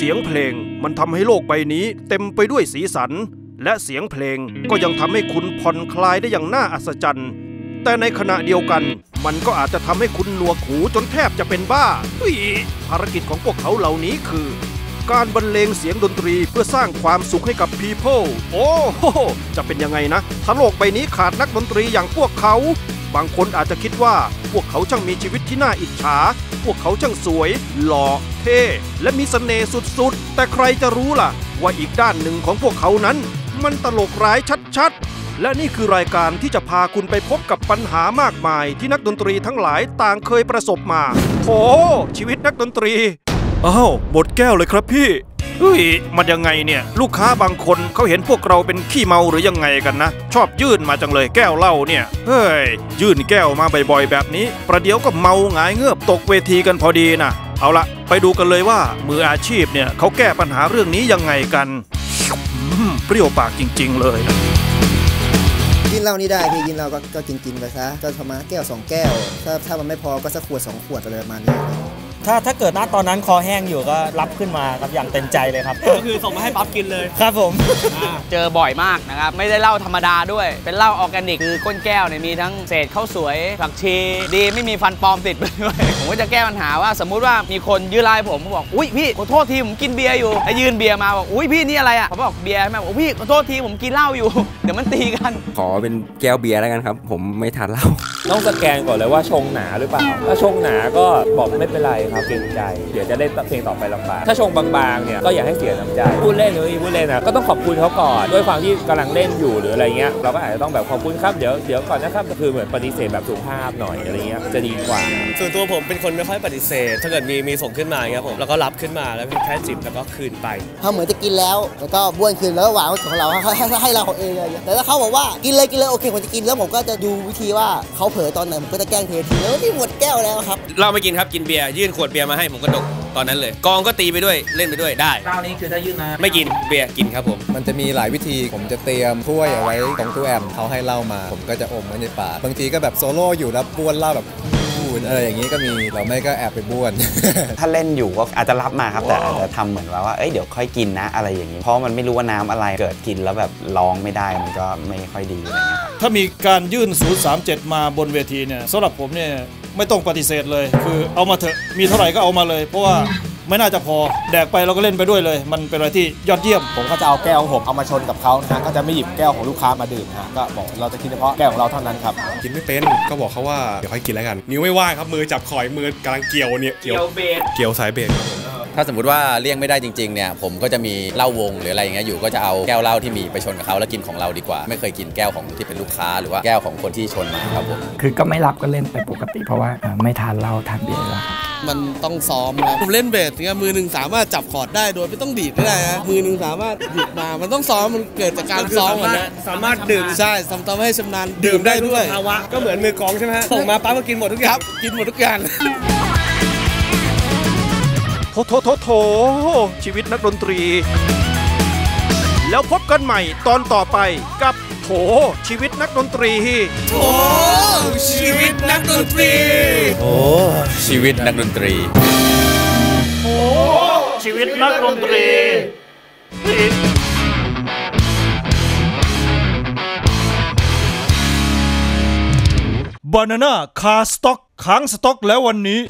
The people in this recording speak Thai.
เสียงเพลงมันทำให้โลกใบนี้เต็มไปด้วยสีสัน และเสียงเพลงก็ยังทำให้คุณผ่อนคลายได้อย่างน่าอัศจรรย์ แต่ในขณะเดียวกัน มันก็อาจจะทำให้คุณหนวกหูจนแทบจะเป็นบ้าภารกิจของพวกเขาเหล่านี้คือ การบรรเลงเสียงดนตรีเพื่อสร้างความสุขให้กับ people โอ้โหจะเป็นยังไงนะถ้าโลกใบนี้ขาดนักดนตรีอย่างพวกเขา บางคนอาจจะคิดว่าพวกเขาช่างมีชีวิตที่น่าอิจฉา พวกเขาช่างสวย หล่อ เท่ และมีสเสน่ห์สุดๆ แต่ใครจะรู้ล่ะ ว่าอีกด้านหนึ่งของพวกเขานั้น มันตลกร้ายชัดๆ และนี่คือรายการที่จะพาคุณไปพบกับปัญหามากมาย ที่นักดนตรีทั้งหลายต่างเคยประสบมาโถชีวิตนักดนตรี อ้าว หมดแก้วเลยครับพี่ เฮ้ยมันยังไงเนี่ย ลูกค้าบางคนเขาเห็นพวกเราเป็นขี้เมาหรือยังไงกันนะ ชอบยื่นมาจังเลยแก้วเหล้าเนี่ย เฮ้ย ยื่นแก้วมาบ่อยๆแบบนี้ ประเดี๋ยวก็เมาหงายเงือบตกเวทีกันพอดีนะเอาละไปดูกันเลยว่ามืออาชีพเนี่ยเขาแก้ปัญหาเรื่องนี้ยังไงกันเปรี้ยวปากจริง ๆ เลยกินเหล้านี่ได้พี่กินเหล้าก็ก็กินกินไปซะก็ประมาณแก้วสองแก้ว ถ้าถ้ามันไม่พอก็สักขวดสองขวดอะไรประมาณนี้ ถ้าถ้าเกิดณตอนนั้นคอแห้งอยู่ก็รับขึ้นมาครับอย่างเต็มใจเลยครับ ก็คือส่งมาให้ป๊อปกินเลย ครับผม เจอบ่อยมากนะครับ ไม่ได้เหล้าธรรมดาด้วย เป็นเหล้าออร์แกนิก คือก้นแก้วเนี่ยมีทั้งเศษข้าวสวยผักชี ดีไม่มีฟันปลอมติดไปด้วย ผมก็จะแก้ปัญหาว่า สมมุติว่ามีคนยื่นไลน์ผมบอก อุ้ยพี่ขอโทษทีผมกินเบียร์อยู่แล้วยื่นเบียร์มาบอกอุ้ยพี่นี่อะไรอะผมบอกเบียร์ใช่ไหมบอกพี่ขอโทษทีผมกินเหล้าอยู่ เดี๋ยวมันตีกัน ขอเป็นแก้วเบียร์แล้วกันครับ ผมไม่ทานเหล้าต้องสแกนก่อนเลยว่าชงหนาหรือเปล่า ถ้าชงหนาก็บอกไม่เป็นไรครับเกรงใจ เดี๋ยวจะเล่นเพลงต่อไปลำบากถ้าชงบางๆเนี่ยก็อย่าให้เสียน้ำใจ พูดเล่นหรือพูดเล่นนะก็ต้องขอบคุณเขาก่อนด้วยความที่กำลังเล่นอยู่หรืออะไรเงี้ยเราก็อาจจะต้องแบบขอบคุณครับเดี๋ยวเดี๋ยวก่อนนะครับคือเหมือนปฏิเสธแบบสุภาพหน่อยอะไรเงี้ยจะดีกว่า ส่วนตัวผมเป็นคนไม่ค่อยปฏิเสธ ถ้าเกิดมีมีส่งขึ้นมาอย่างเงี้ยผมแล้วก็รับขึ้นมาแล้วแค่จิบแล้วก็คืนไปเขาเหมือนจะกินแล้วแล้วก็บ้วนคืนแล้วก็วางไว้ของเราให้ให้ให้เราของเองเลยแต่ถ้าเขาบอกว่ากินเลยกินเลยโอเคผมจะกินแล้วผมก็จะดูวิธีว่าเขาเผลอตอนไหนผมก็จะแกล้งเททีแล้วนี่หมดแก้วแล้วครับเราไม่กินครับกินเบียร์ยื่นขวดเบียร์มาให้ผมก็ดกตอนนั้นเลย กองก็ตีไปด้วยเล่นไปด้วยได้เหล้านี้คือถ้ายื่นมาไม่กินเบียร์กินครับผมมันจะมีหลายวิธีผมจะเตรียมถ้วยเอาไว้ตรงตู้แอมเขาให้เหล้ามา ผมก็จะอมไว้ในปากบางทีก็แบบโซโล่อยู่แล้วบ้วนเหล้าแบบ พูดอะไรอย่างนี้ก็มีเราไม่ก็แอบไปบ้วน ถ้าเล่นอยู่ก็อาจจะรับมาครับ แต่อาจจะทำเหมือนว่าว่าเอ้ยเดี๋ยวค่อยกินนะอะไรอย่างนี้ เพราะมันไม่รู้ว่าน้ำอะไรเกิดกินแล้วแบบร้องไม่ได้มันก็ไม่ค่อยดีอะไรเงี้ยครับถ้ามีการยื่น 037 มาบนเวทีเนี่ยสำหรับผมเนี่ยไม่ต้องปฏิเสธเลย คือเอามาเถอะมีเท่าไหร่ก็เอามาเลย เพราะว่า ไม่น่าจะพอ แดกไปเราก็เล่นไปด้วยเลย มันเป็นอะไรที่ยอดเยี่ยม ผมก็จะเอาแก้วของผมเอามาชนกับเขานะฮะก็จะไม่หยิบแก้วของลูกค้ามาดื่มนะฮะก็บอกเราจะกินเฉพาะแก้วของเราเท่านั้นครับ กินไม่เป็นก็บอกเขาว่าเดี๋ยวค่อยกินแล้วกัน นิ้วไม่ว่างครับมือจับข่อยมือกำลังเกี่ยวเนี่ยเกี่ยวเบสเกี่ยวสายเบรก ถ้าสมมติว่าเลี่ยงไม่ได้จริงๆเนี่ยผมก็จะมีเหล้าวงหรืออะไรอย่างเงี้ยอยู่ก็จะเอาแก้วเหล้าที่มีไปชนกับเขาแล้วกินของเราดีกว่า ไม่เคยกินแก้วของที่เป็นลูกค้าหรือว่าแก้วของคนที่ชนมาครับผมคือก็ไม่รับก็เล่นไปปกติเพราะว่าเอ่อไม่ทานเหล้าทานเบียร์แล้วครับมันต้องซ้อมนะผมเล่นเบสเนี่ยมือหนึ่งสามารถจับคอร์ดได้โดยไม่ต้องดีดก็ได้นะมือหนึ่งสามารถหยิบมามันต้องซ้อมมันเกิดจากการซ้อมสามารถนะสามารถดื่มใช่ทำทำให้ชำนาญดื่มได้ด้ทุกวยสภาวะก็เหมือนมือกลองใช่ไหมฮะส่งมาปั๊บก็กินหมดทุกอย่างกินหมดทุกอย่าง โถโถโถโถชีวิตนักดนตรี แล้วพบกันใหม่ตอนต่อไปกับโถชีวิตนักดนตรีโอ้ชีวิตนักดนตรีโอ้ชีวิตนักดนตรีโถชีวิตนักดนตรีบานาน่าคาสต็อกค้างสต็อกแล้ววันนี้